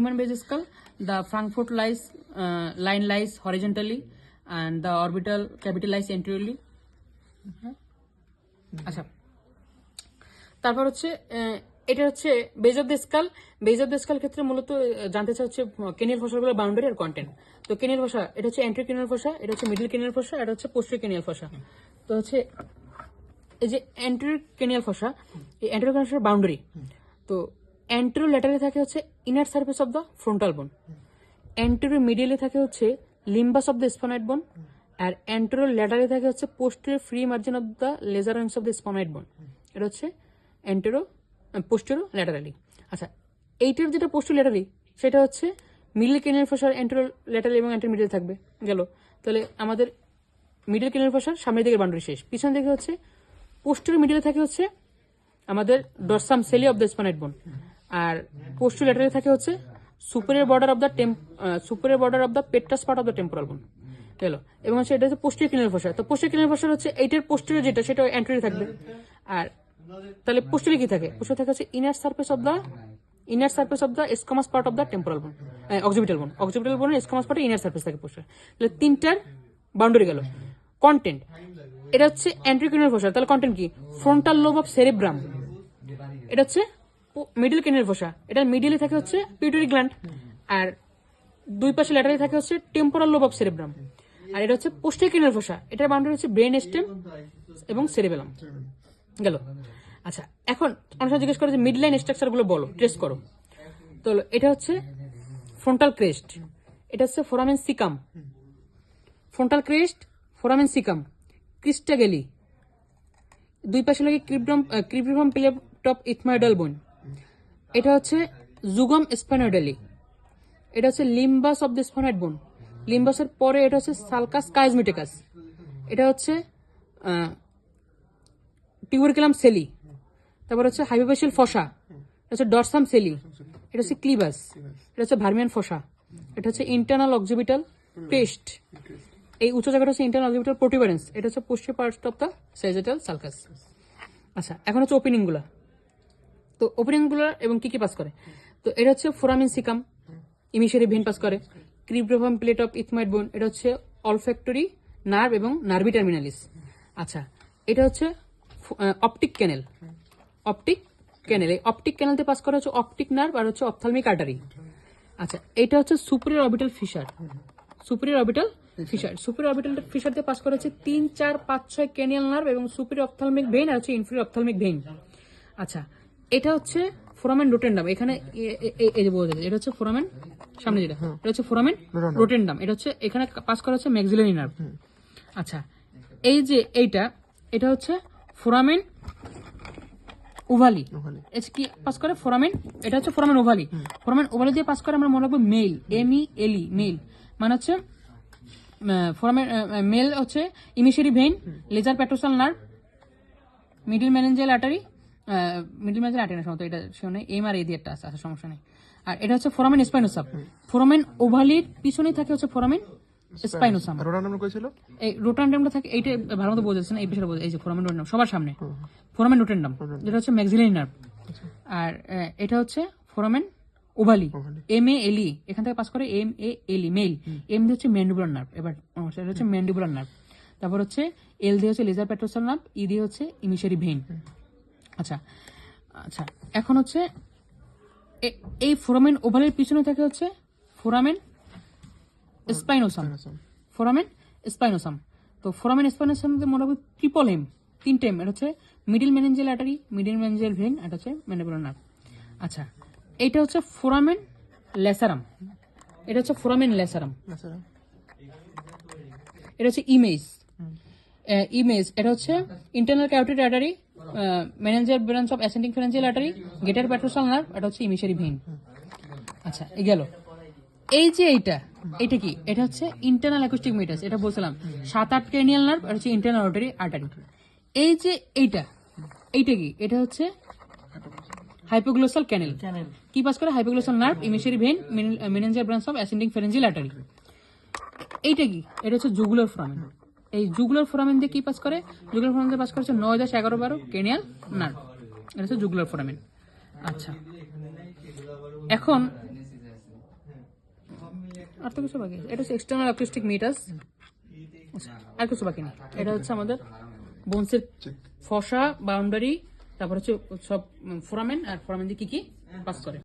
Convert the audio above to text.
human base skull, the Frankfurt lies uh, line lies horizontally, and the orbital cavity lies anteriorly. আচ্ছা। তারপর হচ্ছে এটা হচ্ছে base of the skull base of the skull ক্ষেত্রে মূলত জানতে চাই হচ্ছে কেনিয়াল ফসলগুলোর বাউন্ডারি আর কন্টেন্ট তো কেনিয়াল ফসা এটা হচ্ছে এন্ট্রি কেনিয়াল ফসা এটা হচ্ছে মিডল কেনিয়াল ফসা এটা হচ্ছে পোস্টার কেনিয়াল ফসা। তো হচ্ছে এই যে অ্যান্টেরিয়র কেনিয়াল ফসা এই অ্যান্টেরিয়র কেনিয়াল বাউন্ডারি তো অ্যান্টেরিয়র ল্যাটারে থাকে হচ্ছে inner surface of the frontal bone anterior মিডিয়ালে থাকে হচ্ছে লিম্বাস of the sphenoid bone R anterior ল্যাটারে থাকে হচ্ছে posterior free margin of the lesser wings of the sphenoid bone এটা হচ্ছে অ্যান্টেরো পোস্টেরো ল্যাটারালি আচ্ছা এইটার যেটা পোস্টের ল্যাটারি সেটা হচ্ছে middle cranial fossa anterolaterally এবং অ্যান্টের মিডিয়াল থাকবে। গেল। তাহলে আমাদের মিডল কেনিয়াল ফসার সামনের দিকে বাউন্ডারি শেষ। পিছন দিকে হচ্ছে পোস্টের মিডিয়ালে থাকে হচ্ছে আমাদের dorsum sellae of the sphenoid bone আর পোস্টো ল্যাটারে থাকে হচ্ছে superior border of the temp superior border of the petrous part of the temporal bone গেল এবং হচ্ছে এটা হচ্ছে পোস্টির কিনার ফসা তো পোস্টির কিনার ফসা হচ্ছে এইটার পোস্টির যেটা, সেটা অ্যান্ট্রি থাকবে। আর তাহলে পোস্টিরে কি থাকে? পোস্টে থাকে হচ্ছে inner surface of the inner surface of the squamous part of the temporal bone occipital bone occipital বোনের এসকমাস পার্টে ইনার সার্ফেস থাকে পোস্টার তাহলে তিনটার বাউন্ডারি গেল। কন্টেন্ট এটা হচ্ছে অ্যান্ট্রিকিনাল ফসা তাহলে কন্টেন্ট কি? ফ্রন্টাল লোব অফ সেরেব্রাম এটা হচ্ছে মিডল কেনের ফসা এটা মিডিলে থাকে হচ্ছে পিউটারি গ্ল্যান্ড আর দুই পাশে ল্যাটারে থাকে হচ্ছে টেম্পোরাল লোব অফ সেরেব্রাম আর এটা হচ্ছে পোস্টের কেনের ফসা এটার বাউন্ডারি হচ্ছে ব্রেন স্টেম এবং সেরেবেলাম গেল। আচ্ছা এখন অনেক জিজ্ঞেস করে যে মিড লাইন স্ট্রাকচারগুলো বলো ট্রেস করো। তো এটা হচ্ছে ফ্রন্টাল ক্রেস্ট এটা হচ্ছে foramen caecum frontal crest foramen caecum crista galli দুই পাশে লাগে ক্রিপ্রম ক্রিপ্রিফর্ম টপ ইথমাইডাল বোন এটা হচ্ছে জুগম স্পেনোডেলি। এটা হচ্ছে লিম্বাস অফ দ্য স্পানাইড বোন। লিম্বাসের পরে এটা হচ্ছে সালকাস কাইজমেটিকাস। এটা হচ্ছে টিউরকেলাম সেলি। তারপর হচ্ছে হাইপোফেশিয়াল ফসা। এটা হচ্ছে ডরসাম সেলি। এটা হচ্ছে ক্লিবাস। এটা হচ্ছে ভার্মিয়ান ফসা। এটা হচ্ছে ইন্টারনাল অক্সিবিটাল পেস্ট। এই উচ্চ জায়গাটা হচ্ছে ইন্টারনাল অক্সিবিটাল প্রোটিভারেন্স এটা হচ্ছে posterior part of the sagittal sulcus. আচ্ছা এখন হচ্ছে ওপেনিংগুলা তো ওপেনিংগুলো এবং কি কি পাস করে? তো এটা হচ্ছে foramen caecum emissary vein pass করে। ক্রিপ্রোভাম প্লেট অফ ইথমাইট বোন এটা হচ্ছে অলফ্যাক্টরি নার্ভ এবং নার্ভি টার্মিনালিস আচ্ছা এটা হচ্ছে অপটিক ক্যানেল অপটিক ক্যানেল এই অপটিক ক্যানেলতে পাস করা হচ্ছে অপটিক নার্ভ আর হচ্ছে অপথালমিক আর্টারি আচ্ছা এটা হচ্ছে superior orbital fissure superior orbital fissure superior orbital fissure দিয়ে পাস করা হচ্ছে তিন, চার, পাঁচ, ছয় ক্যানিয়াল নার্ভ এবং সুপিরিয়র অপথালমিক ভেইন আর হচ্ছে ইনফিরিয়র অপথালমিক ভেইন আচ্ছা এটা হচ্ছে ফোরামেন রোটেন্ডাম এখানে এই যে বোঝা যাচ্ছে এটা হচ্ছে ফোরামেন সামনে যেটা। এটা হচ্ছে ফোরামেন রোটেন্ডাম এটা হচ্ছে এখানে পাস করা হচ্ছে ম্যাক্সিলারি নার্ভ আচ্ছা এই যে এইটা এটা হচ্ছে ফোরামেন ওভালি এটা কি পাস করে? ফোরামেন এটা হচ্ছে ফোরামেন ওভালি ফোরামেন ওভালি দিয়ে পাস করে আমরা মনে রাখব mel M E L E mel মানে হচ্ছে ফোরামেন মেল হচ্ছে emissary vein lesser petrosal nerve middle meningeal artery middle meningeal artery না সম্ভবত এটা শুনে এম আর এ দিয়ে একটা আছে আচ্ছা সমস্যা নেই। আর এটা হচ্ছে ফোরামেন স্পাইনোসাম ফোরামেন ওভালির পিছনেই থাকে হচ্ছে ফোরামেন স্পাইনোসাম নাম কইছিল এই রোটান্ডামটা থাকে এইটা ভালো মতো বোঝা না এই বিষয়টা বোঝা এই যে ফোরামেন রোটান্ডাম সবার সামনে। ফোরামেন রোটান্ডাম যেটা হচ্ছে ম্যাক্সিলারি নার্ভ আর এটা হচ্ছে ফোরামেন ওভালি এম এ এলি এখান থেকে পাস করে এম এ এলি মেল এম দিয়ে হচ্ছে ম্যান্ডিবুলার নার্ভ এবার সেটা হচ্ছে ম্যান্ডিবুলার নার্ভ তারপর হচ্ছে এল দিয়ে হচ্ছে লেজার প্যাট্রোসাল নার্ভ ই দিয়ে হচ্ছে ইমিশারি ভেইন আচ্ছা আচ্ছা এখন হচ্ছে এই ফোরামেন ওভালের পিছনে থাকে হচ্ছে ফোরামেন স্পাইনোসাম। ফোরামেন স্পাইনোসাম। তো ফোরামেন স্পাইনোসাম মনে হবে ট্রিপল এম তিনটে এম এটা হচ্ছে middle meningeal artery middle meningeal vein এটা হচ্ছে ম্যান্ডিবুলার নার্ভ আচ্ছা এটা হচ্ছে ফোরামেন লেসারাম এটা হচ্ছে ফোরামেন লেসারাম এটা হচ্ছে ইমেজ। ইমেজ এটা হচ্ছে internal cavity artery meningeal branch of ascending financial artery greater petrosal nerve এটা হচ্ছে ইমিশারি ভেইন আচ্ছা এই গেল। এই যে এইটা এটা কি? এটা হচ্ছে ইন্টারনাল অ্যাকুস্টিক মিটাস এটা বলছিলাম। সাত আট ক্রেনিয়াল নার্ভ আর হচ্ছে ইন্টারনাল অর্টারি আর্টারি এই যে এইটা এইটা কি? এটা হচ্ছে হাইপোগ্লোসাল ক্যানেল কি পাস করে? Hypoglossal nerve emissary vein meningeal branch of ascending pharyngeal artery এইটা কি? এটা হচ্ছে জুগুলার ফোরামেন এই জুগুলার ফোরামেন দিয়ে কি পাস করে? জুগুলার ফোরামেন দিয়ে পাস করেছে নয় দশ এগারো বারো কেনিয়াল নার্ভ এটা হচ্ছে জুগুলার ফোরামেন। আচ্ছা। এখন আর তো কিছু বাকি এটা হচ্ছে এক্সটার্নাল অ্যাকুস্টিক মিটার্স আর কিছু বাকি নেই। এটা হচ্ছে আমাদের বোনসের ফসা বাউন্ডারি তারপর হচ্ছে সব ফোরামেন আর ফোরামেন দিয়ে কি কি পাস করে।